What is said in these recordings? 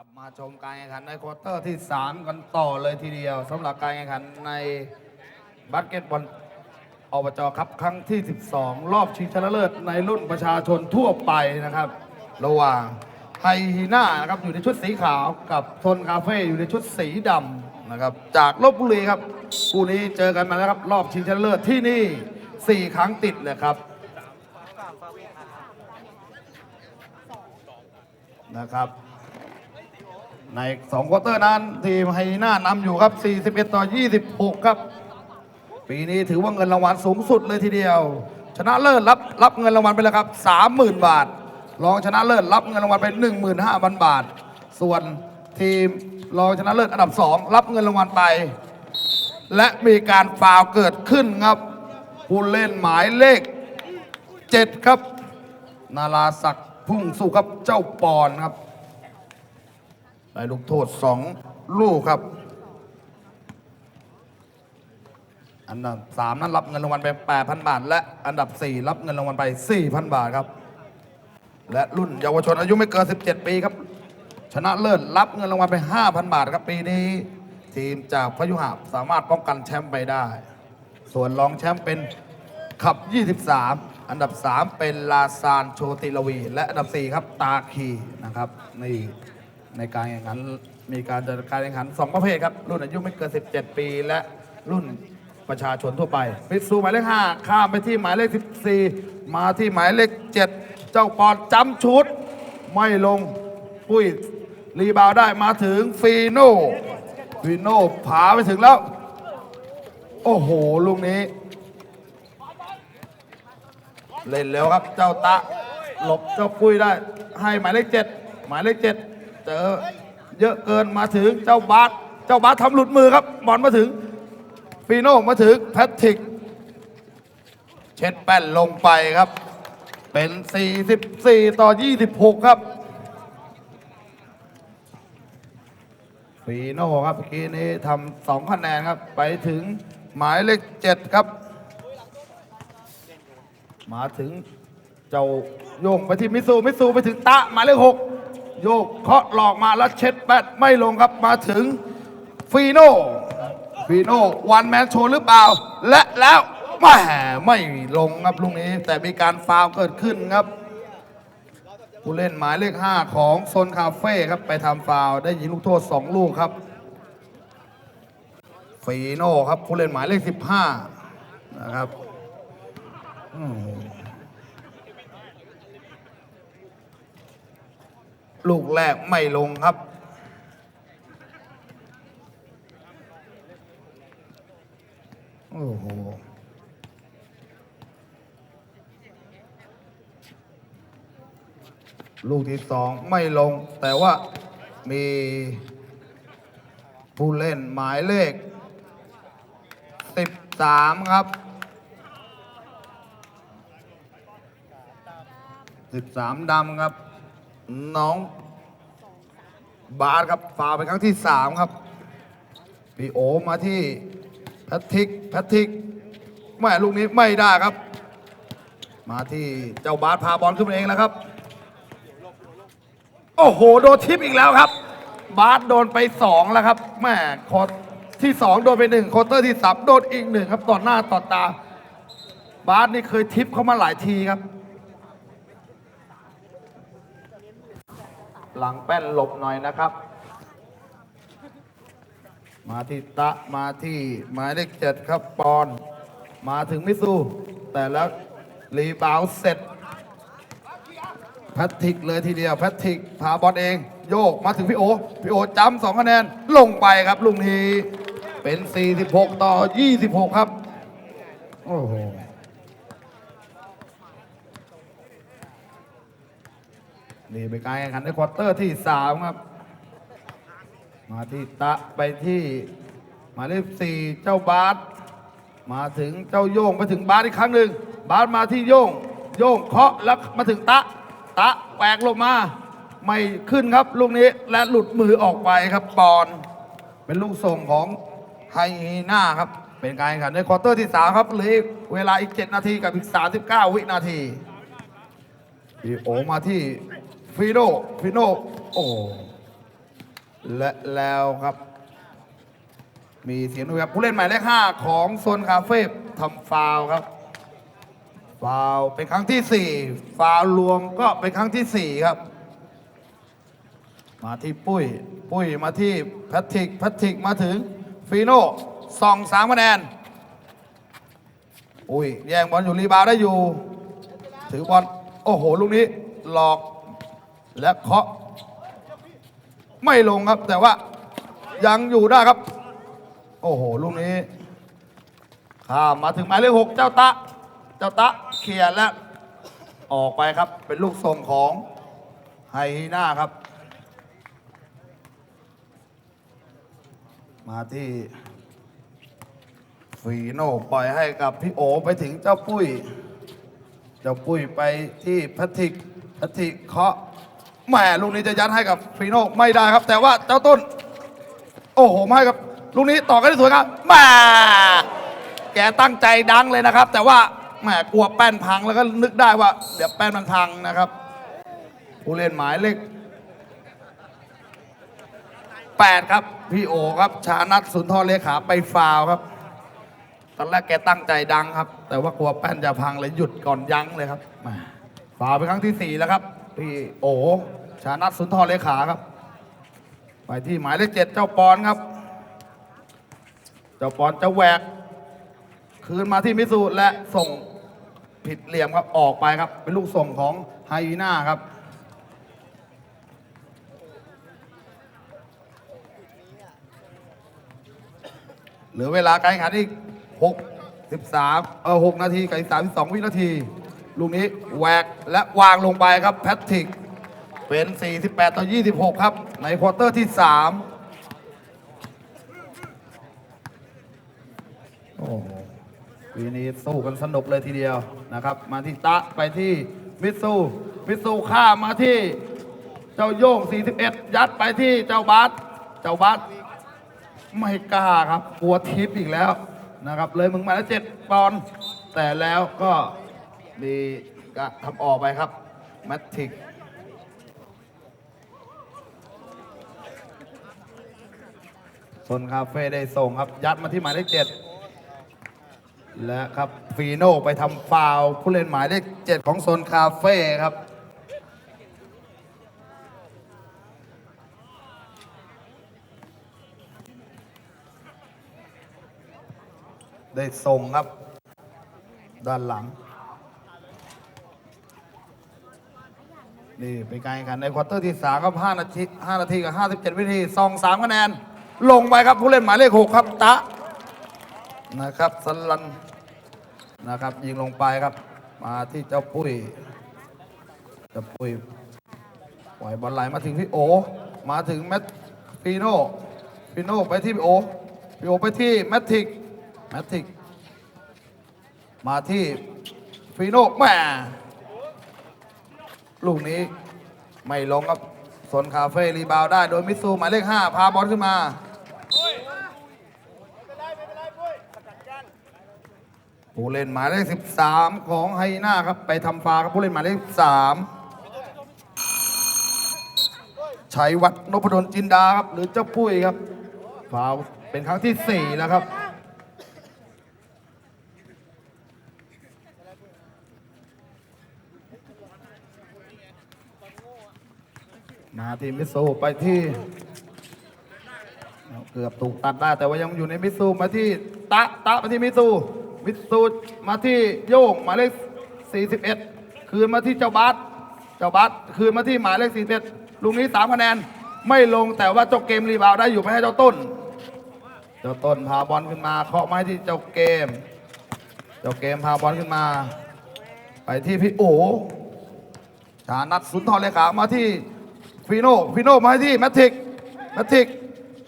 ับมาชมการแข่งขันในควอเตอร์ที่ 3 กันต่อเลยทีเดียวสำหรับการแข่งขันในบาสเกตบอลอบจครับครั้งที่ 12 รอบชิงชนะเลิศในรุ่นประชาชนทั่วไปนะครับ ระหว่างไฮฮีน่านะครับอยู่ในชุดสีขาวกับทนคาเฟ่อยู่ในชุดสีดำนะครับ จากลบบุรีครับคู่นี้เจอกันมาแล้วครับ รอบชิงชนะเลิศที่นี่ 4 ครั้งติดเลยครับนะครับ ใน2ควอเตอร์นั้นทีมไฮน่านำอยู่ครับ 41 ต่อ 26 ครับ ปีนี้ถือว่าเงินรางวัลสูงสุดเลยทีเดียว ชนะเลิศรับรับเงินรางวัลไปแล้วครับ 30,000 บาท รองชนะเลิศรับเงินรางวัลไป 15,000 บาท ส่วนทีมรองชนะเลิศอันดับ 2 รับเงินรางวัลไป และมีการฟาวเกิดขึ้นครับผู้เล่นหมายเลข 7 ครับ นาราศักดิ์พุ่งสู้ครับเจ้าปอนครับ ได้ลูกโทษสองลูกครับ อันดับสามนั้นรับเงินรางวัลไป8,000บาท และอันดับ4รับเงินรางวัลไป4,000บาทครับ และรุ่นเยาวชนอายุไม่เกิน17ปีครับ ชนะเลิศรับเงินรางวัลไป5,000บาทครับปีนี้ ทีมจากพยุหะสามารถป้องกันแชมป์ไปได้ ส่วนรองแชมป์เป็นขับ 23 อันดับ 3 เป็นลาซานโชติลวี และอันดับ 4 ครับ ตาคีนะครับ นี่ ในการแข่งขันมีการจัดการแข่งขัน 2 ประเภทครับ รุ่นอายุไม่เกิน 17 ปี และรุ่นประชาชนทั่วไปฟิสูหมายเลข5ข้ามไปที่หมายเลข 14 มาที่หมายเลข 7 เจ้าปอนจำชุด ไม่ลงปุ้ยรีบาวด์ได้มาถึงฟีโน่ฟีโน่ผาไปถึงแล้ว โอ้โหลูกนี้ เล่นเร็วครับเจ้าตะหลบเจ้าปุ้ยได้ ให้หมายเลขเจ็ดหมายเลขเจ็ดเจอเยอะเกินมาถึงเจ้าบาสเจ้าบาสทำหลุดมือครับบอลมาถึงฟีโน่มาถึงแพทริก เช็ดแป้นลงไปครับ เป็น 44 ต่อ 26 ครับฟีโน่ครับเมื่อกี้นี้ทำสองคะแนนครับ ไปถึงหมายเลขเจ็ดครับ มาถึงเจ้าโยงไปที่มิสูมิสูไปถึงตะหมายเลขหก โยกเคาะหลอกมาแล้วเช็ดแบตไม่ลงครับมาถึงฟีโน่ฟีโน่วันแมนโชว์หรือเปล่า และแล้วแม่ไม่ลงครับลูกนี้ แต่มีการฟาวเกิดขึ้นครับ ผู้เล่นหมายเลข 5 ของโซนคาเฟ่ครับไปทำฟาวได้ยิงลูกโทษ 2 ลูกครับฟีโน่ครับผู้เล่นหมายเลข 15 นะครับอืม ลูกแรกไม่ลงครับ โอ้โหลูกที่สองไม่ลง แต่ว่ามีผู้เล่นหมายเลข 13 ครับ 13ดำครับ น้อง บาสครับฝ่าไปครั้งที่3ครับพี่โอมาที่แพทริกแพทริกแม่ลูกนี้ไม่ได้ครับ มาที่เจ้าบาสพาบอลขึ้นมาเองแล้วครับ โอ้โหโดนทิปอีกแล้วครับ บาสโดนไปสองแล้วครับแม่คอร์ที่สองโดนไปหนึ่งคอร์เตอร์ที่สามโดนอีกหนึ่งครับต่อหน้าต่อตา บาสนี่เคยทิปเข้ามาหลายทีครับ หลังแป้นหลบหน่อยนะครับ มาที่ตะมาที่หมายเลขเจ็ดครับปอน มาถึงมิสูแต่แล้วรีบาวเสร็จแพทริกเลยทีเดียวแพทริกพาบอลเอง โยกมาถึงพี่โอ พี่โอจำสองคะแนนลงไปครับลุงนี้เป็น 46 ต่อ 26 ครับ โอ้โห นี่เป็นการแข่งขันในควอเตอร์ที่3ครับ มาที่ตะไปที่หมายเลขสี่เจ้าบาสมาถึงเจ้าโยงไปถึงบาสอีกครั้งหนึ่งบาสมาที่โยงโยงเคาะแล้วมาถึงตะ ตะแหวกลงมา ไม่ขึ้นครับลูกนี้และหลุดมือออกไปครับปอน เป็นลูกส่งของไฮยีน่าครับ เป็นการแข่งขันในควอเตอร์ที่ 3 ครับเหลือเวลาอีก 7 นาทีกับอีก 39 วินาทีพี่โอมาที่ ฟิโนฟิโนโอ้และแล้วครับ มีเสียงด้วยครับผู้เล่นหมายเลขห้าของโซนคาเฟ่ทำฟาวครับ ฟาวเป็นครั้งที่สี่ฟาวรวมก็เป็นครั้งที่สี่ครับ มาที่ปุ้ย ปุ้ยมาที่แพทริกแพทริกมาถึงฟีโน่สองสามคะแนน อุ้ยแย่งบอลอยู่รีบาวได้อยู่ ถือบอลโอ้โห ลูกนี้หลอก และเคาะไม่ลงครับ แต่ว่ายังอยู่ได้ครับ โอ้โหลูกนี้ข้ามมาถึงหมายเลขหกเจ้าตะ เจ้าตะเคลียร์และออกไปครับ เป็นลูกทรงของไฮฮีน่าครับ มาที่ฟีโน่ปล่อยให้กับพี่โอไปถึงเจ้าปุ้ย เจ้าปุ้ยไปที่แพทริกแพทริกเคาะ แหมลูกนี้จะยัดให้กับฟีโน่ไม่ได้ครับ แต่ว่าเจ้าต้น โอ้โหไม่ให้ครับลูกนี้ต่อกันได้สวยครับแหมแกตั้งใจดังเลยนะครับ แต่ว่าแหมกลัวแป้นพังแล้วก็นึกได้ว่า เดี๋ยวแป้นมันพังนะครับผู้เล่นหมายเลข8ครับ พี่โอครับชานัทสุนทรเลขาไปฟาวครับตอนแรกแกตั้งใจดังครับ แต่ว่ากลัวแป้นจะพังเลยหยุดก่อนยั้งเลยครับม่ฟาวเป็นครั้งที่4แล้วครับ พี่โอชานัทสุนทรเลขาครับ ไปที่หมายเลขเจ็ดเจ้าปอนครับ เจ้าปอนจะแหวก คืนมาที่มิสูและส่งผิดเหลี่ยมครับออกไปครับ เป็นลูกส่งของไฮยีน่าครับเหลือเวลาการแข่งขันอีก 6 13 เออ 6 นาทีกับอีก32 วินาที ลูกนี้แหวกและวางลงไปครับแพทริกเป็น 48 ต่อ 26 ครับ ในควอเตอร์ที่ 3 โอ้โหปีนี้สู้กันสนุกเลยทีเดียวนะครับ มาที่ตะไปที่มิตซูมิตซูข้ามาที่เจ้าโย่ง41 ยัดไปที่เจ้าบาสเจ้าบาสไม่กล้าครับกลัวทิปอีกแล้วนะครับ เลยมึงมาแล้วเจ็ดปอนแต่แล้วก็ มีกะทำออกไปครับแมททิกโซนคาเฟ่ได้ส่งครับ ยัดมาที่หมายเลขเจ็ดและครับฟีโน่ไปทำฟาวผู้เล่นหมายเลขเจ็ดของโซนคาเฟ่ครับได้ส่งครับ ด้านหลัง นี่เป็นการแข่งขันในควอเตอร์ที่3ครับ5นาที5นาทีกับ57วินาทีซอง3คะแนน ลงไปครับผู้เล่นหมายเลข6ครับตะนะครับสลันนะครับยิงลงไปครับ มาที่เจ้าปุ้ยเจ้าปุ้ยปล่อยบอลไหลมาถึงพี่โอ มาถึงแมทฟีโน่ฟีโน่ไปที่พี่โอพี่โอไปที่แมททิกแมทริกมาที่ฟีโน่แหม่ ลูกนี้ไม่ลงครับสนคาเฟ่รีบาวได้โดยมิซูหมายเลข 5 พาบอลขึ้นมาผู้เล่นหมายเลข 13 ของไฮน่าครับ ไปทำฟาวครับผู้เล่นหมายเลข 3ชัยวัฒน์นพดลจินดาครับ หรือเจ้าปุ้ยครับฟาวเป็นครั้งที่ 4 แล้วครับ มาที่มิตซูไปที่เกือบถูกตัดได้แต่ว่ายังอยู่ในมิตซูมาที่ตะตะมาที่มิตซูมิตซูมาที่โย่งหมายเลข 41 คืนมาที่เจ้าบัสเจ้าบัสคืนมาที่หมายเลข41ลูกนี้3คะแนนไม่ลงแต่ว่าเจ้าเกมรีบาวได้อยู่ไม่ให้เจ้าต้น เจ้าต้นพาบอลขึ้นมาเคาะไม้ที่เจ้าเกม เจ้าเกมพาบอลขึ้นมา ไปที่พี่โอชานัทสุนทรเลขามาที่ ฟีโน่ฟีโน่มาที่แมทริกแมทริก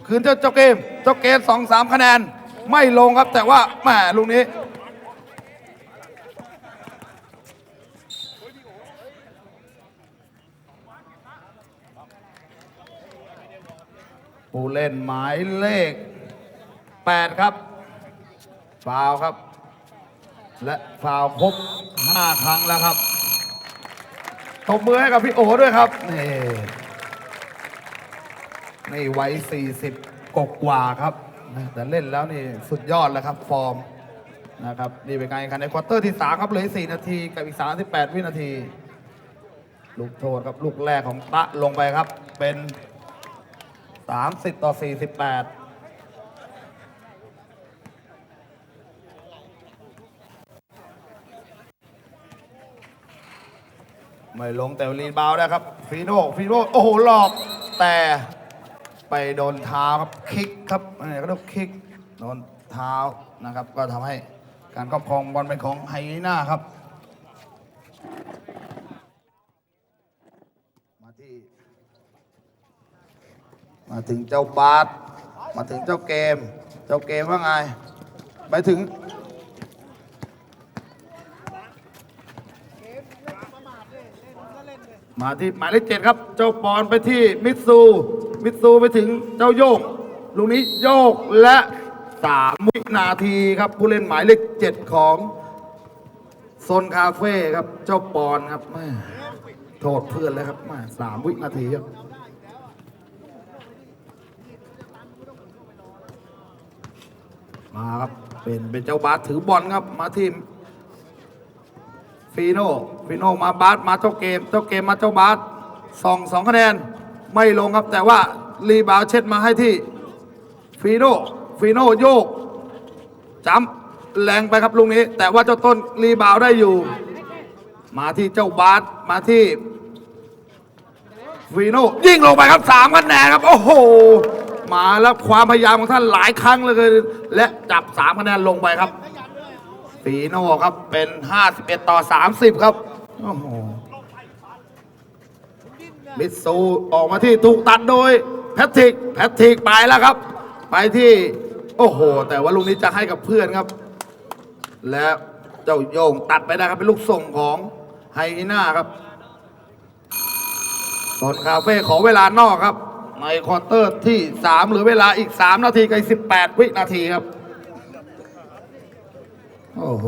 คืนเจ้าเจ้าเกม เจ้าเกมสองสามคะแนน ไม่ลงครับแต่ว่าแหมลูกนี้ ผู้เล่นหมายเลข 8 ครับฟาวครับ และฟาวครบ 5 ครั้งแล้วครับตบมือให้กับพี่โอด้วยครับนี่ นี่ไว้40กกกว่าครับแต่เล่นแล้วนี่สุดยอดแล้วครับ ฟอร์มนะครับนี่เป็นการแข่งขันในควอเตอร์ที่ 3 ครับเหลือ4นาที กับอีก 38 วินาที ลูกโทษครับลูกแรกของตะลงไปครับ เป็น 30 ต่อ 48ไม่ลงแต่รีบาวได้ครับฟีโน่ฟีโน่โอ้โหหลอกแต่ ไปโดนเท้าครับคิกครับนี่ก็เรียกคิกโดนเท้านะครับ ก็ทำให้การครอบครองบอลเป็นของไฮยีน่าครับ มาที่มาถึงเจ้าบาสมาถึงเจ้าเกม เจ้าเกมว่าไง ไปถึงมาที่หมายเลขเจ็ดครับ เจ้าปอนไปที่มิตซู มิตซูไปถึงเจ้าโยก ลูกนี้โยกและสามวินาทีครับ ผู้เล่นหมายเลขเจ็ดของโซนคาเฟ่ครับ เจ้าปอนครับแม่โทษเพื่อนแล้วครับม่สามวินาทีครับมาครับเป็นเป็นเจ้าบาสถือบอลครับมาที่ฟีโน่ฟีโน่มาบาสมาเจ้าเกม เจ้าเกมมาเจ้าบาสสองสองคะแนน ไม่ลงครับ แต่ว่ารีบาวเช็ดมาให้ที่ฟีโน่ฟีโน่โยกจำแรงไปครับลุงนี้ แต่ว่าเจ้าต้นรีบาวได้อยู่ มาที่เจ้าบาสมาที่ฟีโน่ยิ่งลงไปครับสามคะแนนครับโอ้โหมาแล้วความพยายามของท่านหลายครั้งเลยและจับสามคะแนนลงไปครับฟีโน่ครับเป็น 51 ต่อ 30 ครับโอ้โห มิตซูออกมาที่ถูกตัดโดย แพทริก แพทริกไปแล้วครับ ไปที่ โอ้โห แต่ว่าลูกนี้จะให้กับเพื่อนครับ และเจ้าโยงตัดไปได้ครับ เป็นลูกส่งของไฮยีน่าครับส่วนคาเฟ่ขอเวลานอกครับ ในควอเตอร์ที่ 3 หรือเวลาอีก 3 นาทีกับอีก18วินาทีครับ โอ้โห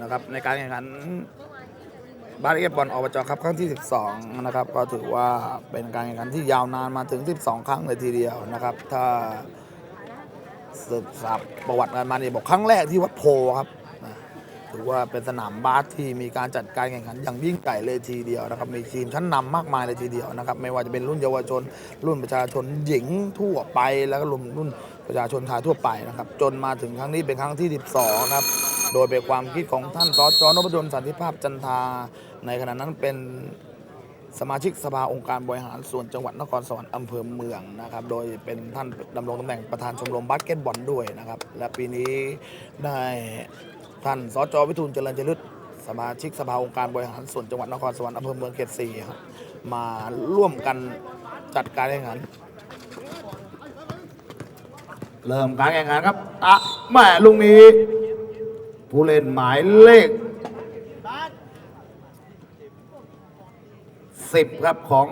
นะครับในการแข่งขัน บาสเกตบอลอบจครับครั้งที่ 12 นะครับ ก็ถือว่าเป็นการแข่งขันที่ยาวนานมาถึง 12 ครั้งเลยทีเดียวนะครับ ถ้าสืบสับประวัติกันมาเนี่ยบอกครั้งแรกที่วัดโพครับถือว่าเป็นสนามบาสที่มีการจัดการแข่งขันอย่างยิ่งใหญ่เลยทีเดียวนะครับมีทีมชั้นนำมากมายเลยทีเดียวนะครับไม่ว่าจะเป็นรุ่นเยาวชน รุ่นประชาชนหญิงทั่วไปแล้วก็รุ่นรุ่น ประชาชนชายทั่วไปนะครับ จนมาถึงครั้งนี้เป็นครั้งที่ 12 นะครับ โดยเป็นความคิดของท่านสจนพดลสันติภาพจันทา ในขณะนั้นเป็นสมาชิกสภาองค์การบริหารส่วนจังหวัดนครสวรรค์อำเภอเมืองนะครับ โดยเป็นท่านดำรงตำแหน่งประธานชมรมบาสเกตบอลด้วยนะครับ และปีนี้ได้ท่านสจวิทูลเจริญจรึกสมาชิกสภาองค์การบริหารส่วนจังหวัดนครสวรรค์อำเภอเมืองเขตสี่ครับมาร่วมกันจัดการแข่งขัน เริ่มการแข่งขันครับอะแม่ลุงนี้ ผู้เล่นหมายเลขสิบครับของ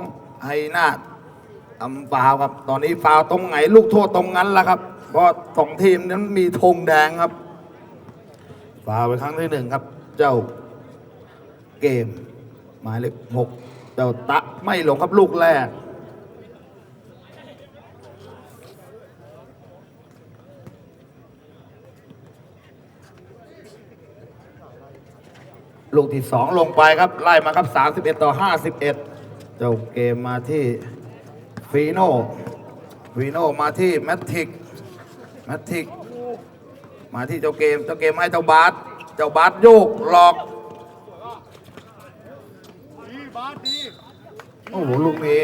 ไฮนาดทำฟาวครับ ตอนนี้ฟาวตรงไหนลูกโทษตรงนั้นแล้วครับ เพราะสองทีมนั้นมีธงแดงครับ ฟาวไปครั้งที่หนึ่งครับ เจ้าเกม หมายเลขหกเจ้าตะไม่ลงครับลูกแรก ลูกที่สองลงไปครับ ไล่มาครับ 31 ต่อ 51 เจ้าเกมมาที่ฟีโน่ฟีโน่มาที่แมททิกแมททิกมาที่เจ้าเกม เจ้าเกมให้เจ้าบาสเจ้าบาสโยกหลอกโอ้โหลูกนี้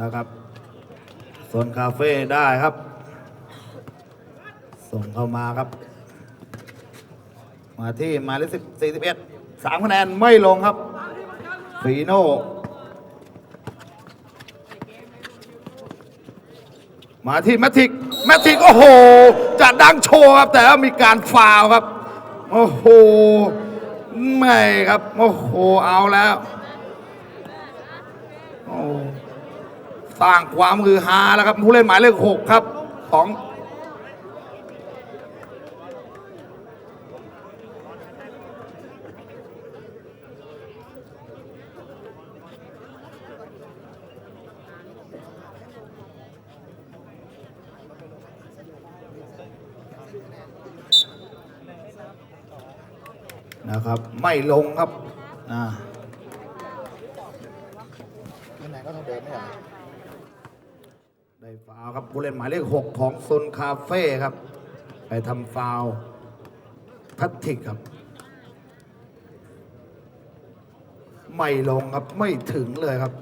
นะครับโซนคาเฟ่ได้ครับ ส่งเข้ามาครับ มาที่หมายเลขสิบสี่สิบเอ็ดสามคะแนนไม่ลงครับฟีโน่มาที่แมทิกแมทิกโอ้โหจะดังโชว์ครับ แต่ว่ามีการฟาวครับ โอ้โห ไม่ครับ โอ้โห เอาแล้วโอ้สร้างความฮือฮาแล้วครับ ผู้เล่นหมายเลขหกครับของ นะครับ ไม่ลงครับนะไหนก็ต้องเดินไม่ไหวได้ฟาวครับผู้เล่นหมายเลขหกของโซนคาเฟ่ครับ ไปทำฟาวล์แพทริกครับ ไม่ลงครับไม่ถึงเลยครับ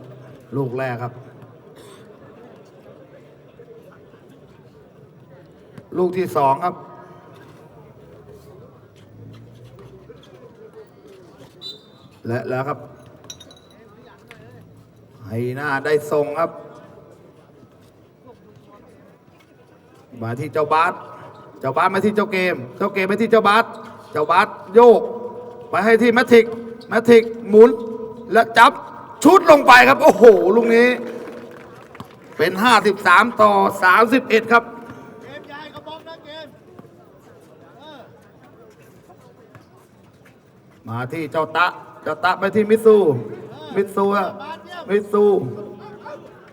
ลูกแรกครับ ลูกที่สองครับ และแล้วครับไฮหน้าได้ทรงครับ มาที่เจ้าบาสเจ้าบาสมาที่เจ้าเกม เจ้าเกมไปที่เจ้าบาสเจ้าบาสโยก ไปให้ที่แมทริกแมทริกหมุนและจับชุดลงไปครับ โอ้โหลูกนี้ เป็น 53 ต่อ 31 ครับเกมยายกระบอกนะเกมเออมาที่เจ้าตะเจ้าตะไปที่มิตซูมิตซูอะมิตซู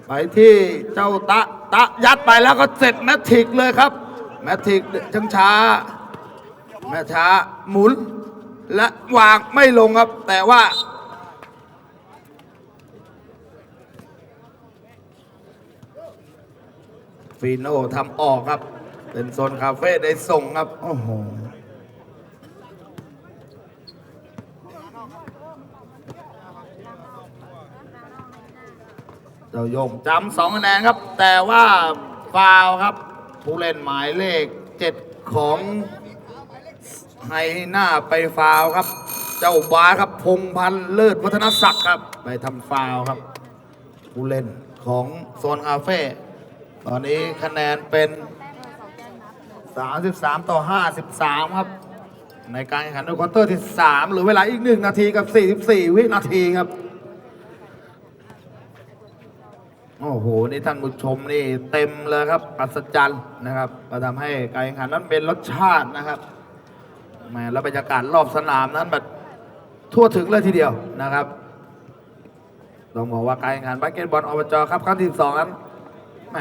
ไปที่เจ้าตะตะยัดไปแล้วก็เสร็จแมทริกเลยครับ แมทริกช้าช้า แม่ช้าหมุน และวางไม่ลงครับ แต่ว่าฟีโน่ทำออกครับ เป็นโซนคาเฟ่ได้ส่งครับ โอ้โห เจ้าโยงจำสองคะแนนครับ แต่ว่าฟาวล์ครับ ผู้เล่นหมายเลขเจ็ดของไฮหน้าไปฟาวล์ครับ เจ้าบาสครับพงพันธ์เลิศวัฒนศักดิ์ครับ ไปทำฟาวล์ครับ ผู้เล่นของโซนคาเฟ่ตอนนี้คะแนนเป็น 33 ต่อ 53 ครับ ในการแข่งขันในควอเตอร์ที่ 3 หรือเวลาอีก 1 นาทีกับ 44 วินาทีครับ โอ้โห นี่ท่านผู้ชมนี่เต็มเลยครับ อัศจรรย์นะครับ ก็ทำให้การแข่งขันนั้นเป็นรสชาตินะครับแมแล้วบรรยากาศรอบสนามนั้นแบบทั่วถึงเลยทีเดียวนะครับ ต้องบอกว่าการแข่งขันบาสเกตบอลอบจครับครั้งที่สองนั้นแม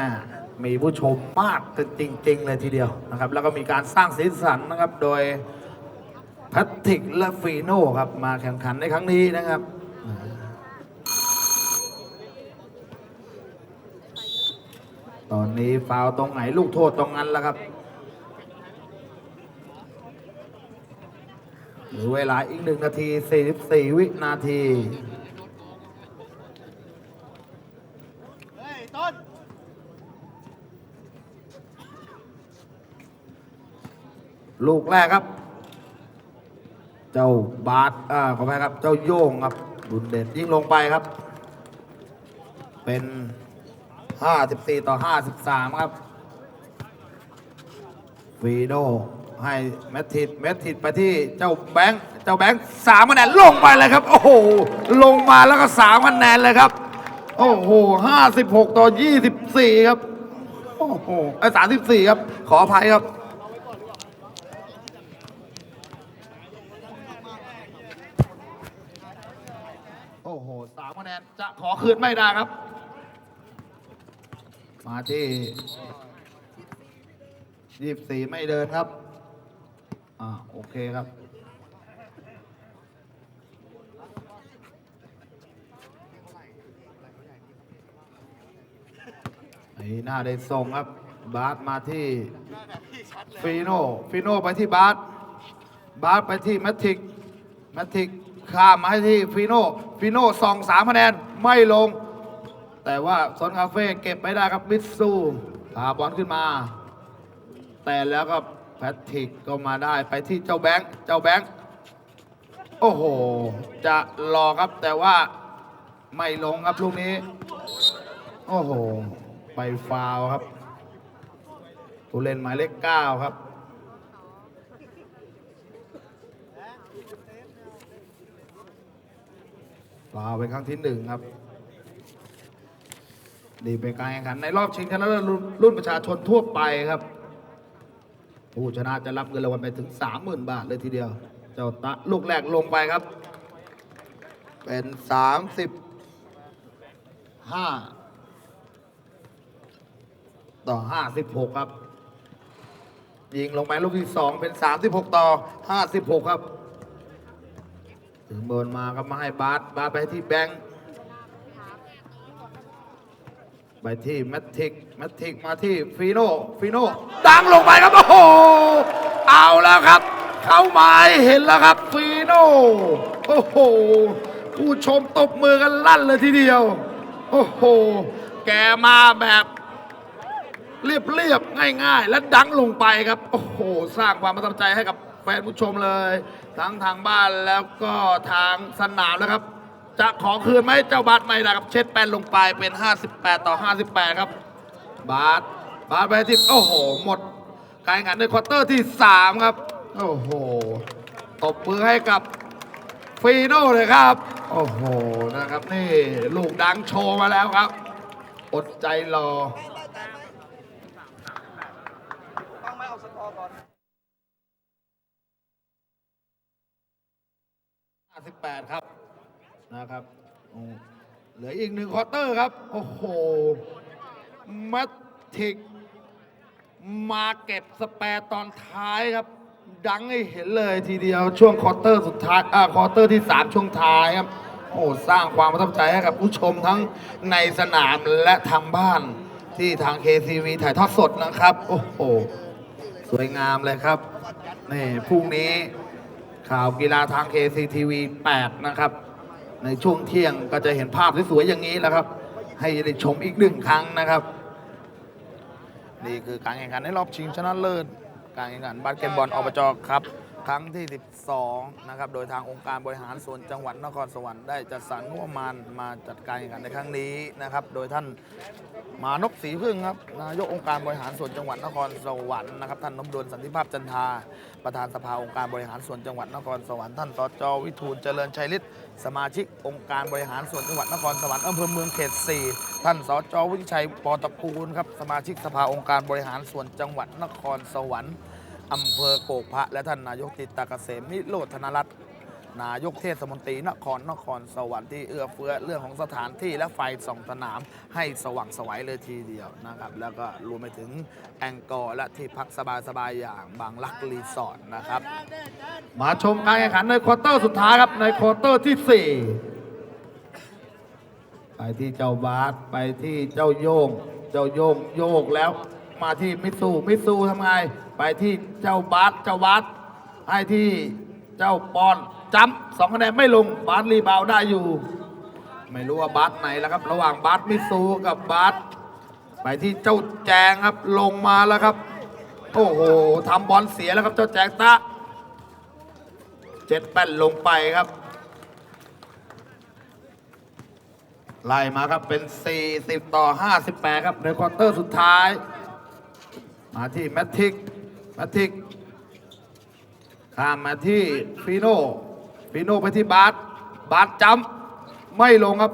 มีผู้ชมมากจริง ๆ เลยทีเดียวนะครับ แล้วก็มีการสร้างสีสันนะครับ โดยแพทริกและฟีโน่ครับ มาแข่งขันในครั้งนี้นะครับ ตอนนี้ฟาวล์ตรงไหนลูกโทษตรงนั้นแล้วครับเหรือเวลาอีกหนึ่งนาที 44 วินาทีเฮ้ยต้นลูกแรกครับ เจ้าบาสอ่าขอไปครับ เจ้าโย่งครับ บุญเด็ดยิงลงไปครับ เป็น 54 ต่อ 53 ครับฟีโดให้แมททิดแมททิดไปที่เจ้าแบงค์เจ้าแบงค์สามคะแนนลงไปเลยครับ โอ้โห ลงมาแล้วก็สามคะแนนเลยครับ โอ้โห56ต่อ24ครับ โอ้โหไอ้34ครับ ขออภัยครับ โอ้โหสามคะแนนจะขอคืนไม่ได้ครับ มาที่ยี่สี่ไม่เดินครับ อ่าโอเคครับ ไอ้หน้าได้ส่งครับ บาสมาที่ฟีโน่ฟีโน่ไปที่บาสบาสไปที่แมทิกแมทิกข้ามมาให้ที่ฟีโน่ฟีโน่ส่องสามคะแนนไม่ลง แต่ว่าซอนคาเฟ่เก็บไม่ได้ครับมิตซูพาบอลขึ้นมา แต่แล้วก็แพทริกก็มาได้ไปที่เจ้าแบงค์เจ้าแบงค์โอ้โห จะรอครับแต่ว่าไม่ลงครับลูกนี้ โอ้โห ไปฟาวครับผู้เล่นหมายเลขเก้าครับฟาวเป็นครั้งที่หนึ่งครับ นี่เป็นการแข่งขันในรอบชิงชนะเลิศรุ่นประชาชนทั่วไปครับ ผู้ชนะจะรับเงินรางวัลไปถึง 30,000 บาทเลยทีเดียว เจ้าตะลูกแรกลงไปครับ เป็น 35 ต่อ 56 ครับ ยิงลงไปลูกที่ 2 เป็น 36 ต่อ 56 ครับ ถึงบนมาก็มาให้บาสบาสไปที่แบงค์ ไปที่แมททิกแมททิกมาที่ฟีโน่ฟีโน่ดังลงไปครับ โอ้โห เอาแล้วครับ เข้าหมายเห็นแล้วครับฟีโน่โอ้โห ผู้ชมตบมือกันลั่นเลยทีเดียว โอ้โห แกมาแบบเรียบๆง่าย ๆ และดังลงไปครับ โอ้โห สร้างความประทับใจให้กับแฟนผู้ชมเลย ทั้งทางบ้านแล้วก็ทางสนามนะครับ จะขอคืนไหมเจ้าบาสไม่ได้ครับ เช็ดแป้นลงไปเป็น 58 ต่อ 58 ครับ บาสบาสไปที่โอ้โห หมด การแข่งขันในควอเตอร์ที่ 3 ครับ โอ้โห ตบมือให้กับฟีโน่เลยครับ โอ้โห นะครับนี่ ลูกดังโชว์มาแล้วครับ อดใจรอ58ครับ นะครับเหลืออีกหนึ่งควอเตอร์ครับ โอ้โหแมททิกมาเก็บสแปร์ตอนท้ายครับ ดังให้เห็นเลยทีเดียวช่วงควอเตอร์สุดท้ายอ่าควอเตอร์ที่ 3 ช่วงท้ายครับโอ้สร้างความประทับใจให้กับผู้ชมทั้งในสนามและทางบ้านที่ทาง KCV ถ่ายทอดสดนะครับ โอ้โห สวยงามเลยครับนี่พรุ่งนี้ข่าวกีฬาทาง KCTV 8 นะครับ ในช่วงเที่ยงก็จะเห็นภาพสวยๆอย่างนี้แหละครับ ให้ได้ชมอีกหนึ่งครั้งนะครับ นี่คือการแข่งขันในรอบชิงชนะเลิศ การแข่งขันบาสเกตบอลอบจครับ ครั้งที่ 12 นะครับ โดยทางองค์การบริหารส่วนจังหวัดนครสวรรค์ได้จัดสรรงบประมาณมาจัดการแข่งขันในครั้งนี้นะครับ โดยท่านมานพศรีพึ่งครับ นายกองค์การบริหารส่วนจังหวัดนครสวรรค์นะครับ ท่านนพดลสันติภาพจันทา ประธานสภาองค์การบริหารส่วนจังหวัดนครสวรรค์ ท่านสจวิทูลเจริญชัยฤทธิ์ สมาชิกองค์การบริหารส่วนจังหวัดนครสวรรค์อำเภอเมืองเขต 4 ท่านสจวิชัยปอตะกูลครับ สมาชิกสภาองค์การบริหารส่วนจังหวัดนครสวรรค์ อำเภอโกกพระและท่านนายกติตาเกษมนิโรธนรัตน์นายกเทศมนตรีนครนครสวรรค์ที่เอื้อเฟื้อเรื่องของสถานที่และไฟส่องสนามให้สว่างไสวัยเลยทีเดียวนะครับ แล้วก็รวมไปถึงแองกอร์และที่พักสบายๆอย่างบางรักรีสอร์ทนะครับ มาชมการแข่งขันในควอเตอร์สุดท้ายครับในควอเตอร์ที่ 4 ไปที่เจ้าบาสไปที่เจ้าโยง เจ้าโยงโยกแล้ว มาที่มิตซูมิตซูทำไง ไปที่เจ้าบาสเจ้าบาสให้ที่เจ้าปอนจัมสองคะแนนไม่ลงบาสรีบาวได้อยู่ ไม่รู้ว่าบาสไหนแล้วครับ ระหว่างบาสมิตซูกับบาสไปที่เจ้าแจงครับลงมาแล้วครับ โอ้โหทำบอลเสียแล้วครับเจ้าแจงตะเจ็ดแป้นลงไปครับไล่มาครับเป็น 40 ต่อ 58 ครับในควอเตอร์สุดท้าย มาที่แมททิกแมททิกข้ามมาที่ฟีโน่ฟีโน่ไปที่บาสบาสจำไม่ลงครับ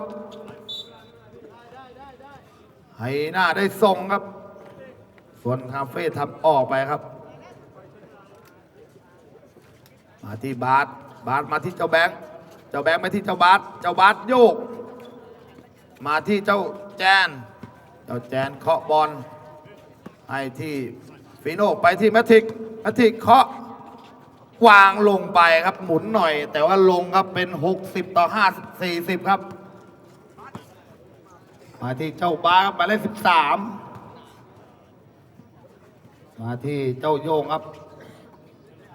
ให้หน้าได้ส่งครับ ส่วนคาเฟ่ทำออกไปครับ มาที่บาสบาสมาที่เจ้าแบงค์เจ้าแบงค์ไปที่เจ้าบาสเจ้าบาสโยก มาที่เจ้าแจน เจ้าแจนเคาะบอล ให้ที่ฟีโน่ไปที่แมทริกแมทริกเคาะวางลงไปครับหมุนหน่อย แต่ว่าลงครับเป็น 60 ต่อ 5 40 ครับ มาที่เจ้าบาสครับหมายเลข13 มาที่เจ้าโยงครับ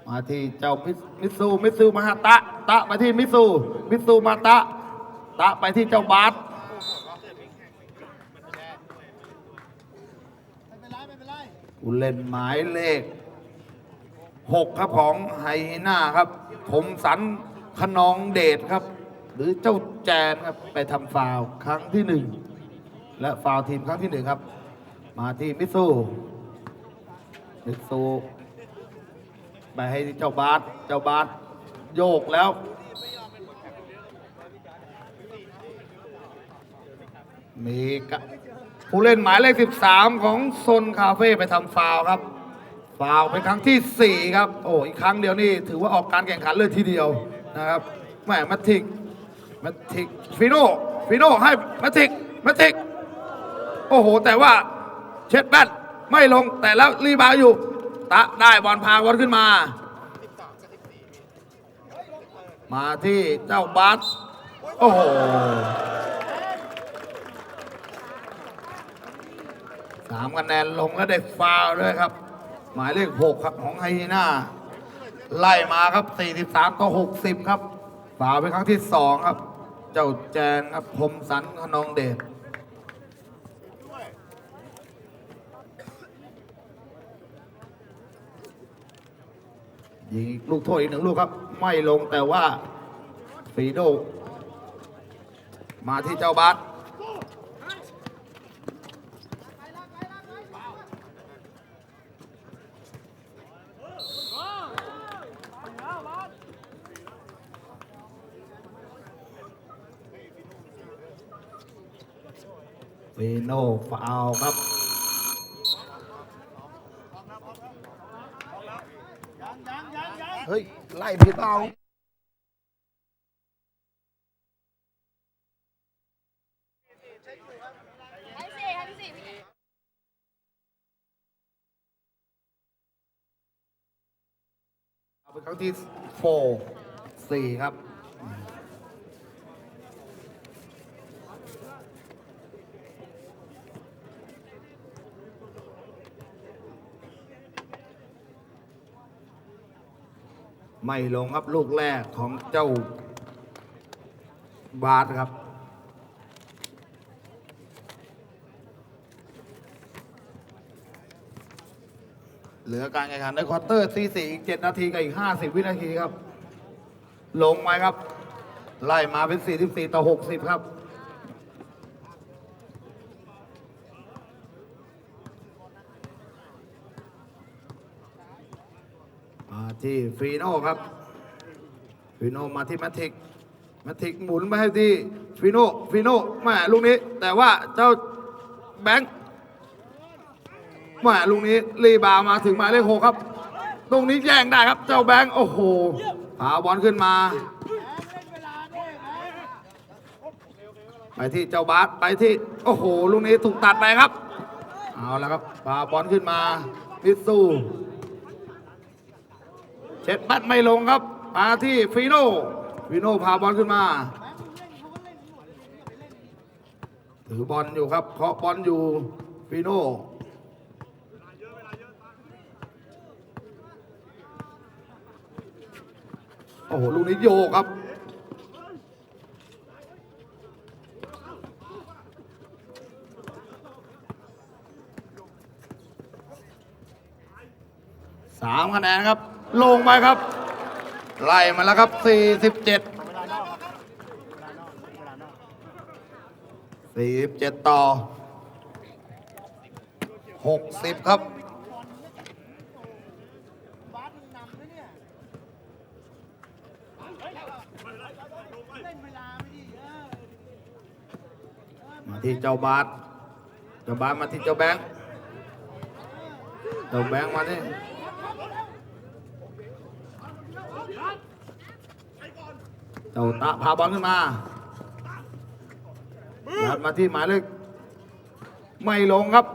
มาที่เจ้ามิซูมิซูมาหาตะ ตะมาที่มิซูมิซูมาตะ ตะไปที่เจ้าบาส ไม่เป็นไรไม่เป็นไร ผู้เล่นหมายเลขหกครับของไฮน่าครับผมสันขนองเดชครับ หรือเจ้าแจนครับไปทำฟาวครั้งที่หนึ่งและฟาวทีมครั้งที่หนึ่งครับ มาที่มิซูมิซูไปให้เจ้าบาสเจ้าบาสโยกแล้วมีก ผู้เล่นหมายเลข 13 ของโซนคาเฟ่ไปทำฟาวครับ ฟาวเป็นครั้งที่ 4 ครับ โอ้อีกครั้งเดียวนี่ถือว่าออกการแข่งขันเลยทีเดียวนะครับแมแมททิกแมททิกฟิโน่ฟิโน่ให้แมททิกแมททิก โอ้โห แต่ว่าเช็ดแบตไม่ลงแต่แล้วรีบาวอยู่ ตะได้บอลพาบอลขึ้นมา มาที่เจ้าบาสโอ้โห สามคะแนนลงแล้วได้ฟาวด้วยครับ หมายเลขหกครับของไฮยีน่าไล่มาครับ43ต่อ60ครับฟาวเป็นครั้งที่สองครับ เจ้าแจนครับคมสันขนองเดชยิงลูกโทษอีกหนึ่งลูกครับ ไม่ลงแต่ว่าฟีโด มาที่เจ้าบาสฟี โน่ฟาวครับเฮ้ย ไล่ผิดเปล่าเป็นครั้งที่โฟสี่ครับ ไม่ลงครับลูกแรกของเจ้าบาสครับ เหลือการแข่งขันในควอเตอร์ที่4อีกเจ็ดนาทีกับอีกห้าสิบวินาทีครับ ลงไหมครับ ไล่มาเป็น44ต่อ60ครับ มา ที่ฟีโน่ครับฟีโน่มาที่แมทริกแมทริกหมุนไปให้ที่ฟีโน่ฟีโน่แม่ลูกนี้ แต่ว่าเจ้าแบงค์แมาลุงนี้รีบาวมาถึงหมายเลขหกครับตรงนี้แย่งได้ครับ เจ้าแบงค์โอ้โหพาบอลขึ้นมา ไปที่เจ้าบาสไปที่โอ้โหลูกนี้ถูกตัดไปครับ เอาแล้วครับพาบอลขึ้นมาพิสซู เช็ดบัตไม่ลงครับมาที่ฟีโน่ฟีโน่พาบอลขึ้นมาถือบอลอยู่ครับเคาะบอลอยู่ฟีโน่โอ้โหลูกนี้โยกครับสามคะแนนครับ ลงไปครับ ไล่มาแล้วครับ 47 47 ต่อ 60 ครับบาสนำนะเนี่ยเล่นเวลาไม่ดีเออมาที่เจ้าบาสเจ้าบาสมาที่เจ้าแบงค์เจ้าแบงค์มาที่ เจ้าตะพาบอลขึ้นมายัดมาที่หมายเลขไม่ลงครับ